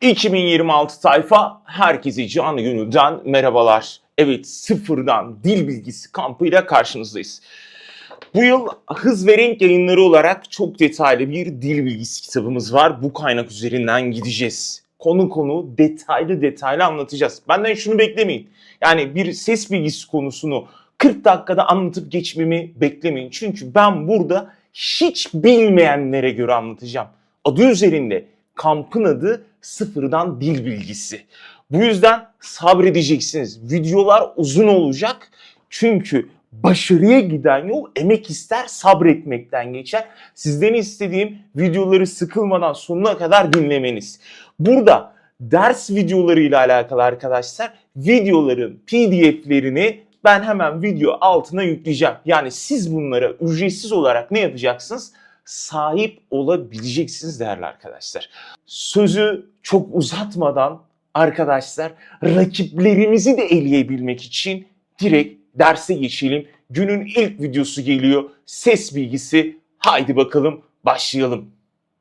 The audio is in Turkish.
2026 sayfa herkese canı gönülden merhabalar. Evet sıfırdan dil bilgisi kampıyla karşınızdayız. Bu yıl hız ve renk yayınları olarak çok detaylı bir dil bilgisi kitabımız var. Bu kaynak üzerinden gideceğiz. Konu konu detaylı detaylı anlatacağız. Benden şunu beklemeyin. Yani bir ses bilgisi konusunu 40 dakikada anlatıp geçmemi beklemeyin. Çünkü ben burada hiç bilmeyenlere göre anlatacağım. Adı üzerinde kampın adı sıfırdan dil bilgisi. Bu yüzden sabredeceksiniz. Videolar uzun olacak. Çünkü başarıya giden yol emek ister, sabretmekten geçer. Sizden istediğim videoları sıkılmadan sonuna kadar dinlemeniz. Burada ders videolarıyla alakalı arkadaşlar videoların PDF'lerini ben hemen video altına yükleyeceğim. Yani siz bunlara ücretsiz olarak ne yapacaksınız? Sahip olabileceksiniz değerli arkadaşlar. Sözü çok uzatmadan arkadaşlar rakiplerimizi de eleyebilmek için direkt derse geçelim. Günün ilk videosu geliyor. Ses bilgisi. Haydi bakalım başlayalım.